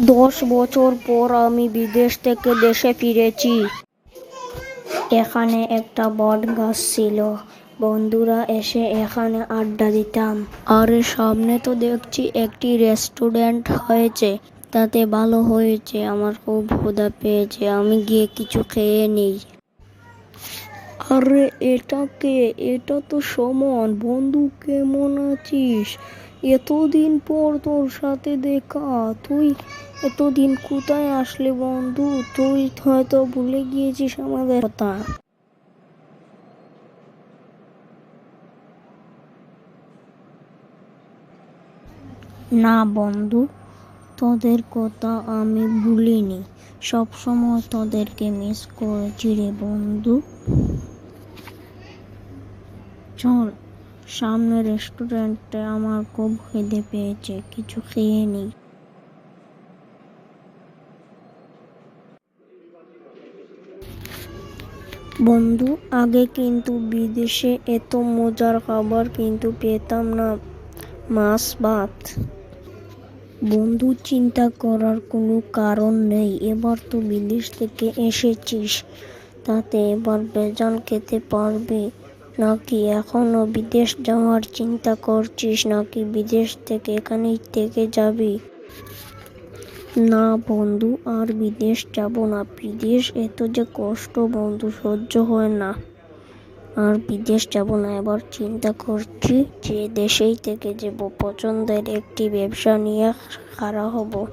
দশ বছর পর আমি বিদেশ থেকে দেশে ফিরেছি। এখানে একটা বট গাছ ছিল। বন্ধুরা, এসে এখানে আড্ডা দিতাম। আর সামনে তো দেখছি একটি রেস্টুরেন্ট হয়েছে। তাতে ভালো হয়েছে, আমার খুব ক্ষুধা পেয়েছে, আমি গিয়ে কিছু খেয়ে নিই। আরে, এটা কে? এটা তো সমন। বন্ধু, কেমন আছিস? এতদিন পর তোর সাথে দেখা, তুই এতদিন কোথায় আসলে বন্ধু? তুই হয়তো ভুলে গিয়েছিস আমাদের কথা। না বন্ধু, তোদের কথা আমি ভুলিনি। সবসময় তোদেরকে মিস করেছি রে বন্ধু। চল। সামনে রেস্টুরেন্টে আমার খুব খিদে পেয়েছে, কিছু খেয়ে নিই বন্ধু, আগে কিন্তু বিদেশে এত মজার খাবার কিন্তু পেতাম না। মাছ, ভাত। বন্ধু, চিন্তা করার কোনো কারণ নেই। এবার তো বিদেশ থেকে এসেছিস, তাতে এবার বেজান খেতে পারবি। নাকি এখনও বিদেশ যাওয়ার চিন্তা করছিস নাকি বিদেশ থেকে এখানেই থেকে যাবি? না বন্ধু, আর বিদেশ যাব না। বিদেশ এত যে কষ্ট বন্ধু, সহ্য হয় না। আর বিদেশ যাব না। এবার চিন্তা করছি যে দেশেই থেকে যাব। পছন্দের একটি ব্যবসা নিয়ে খাড়া হব.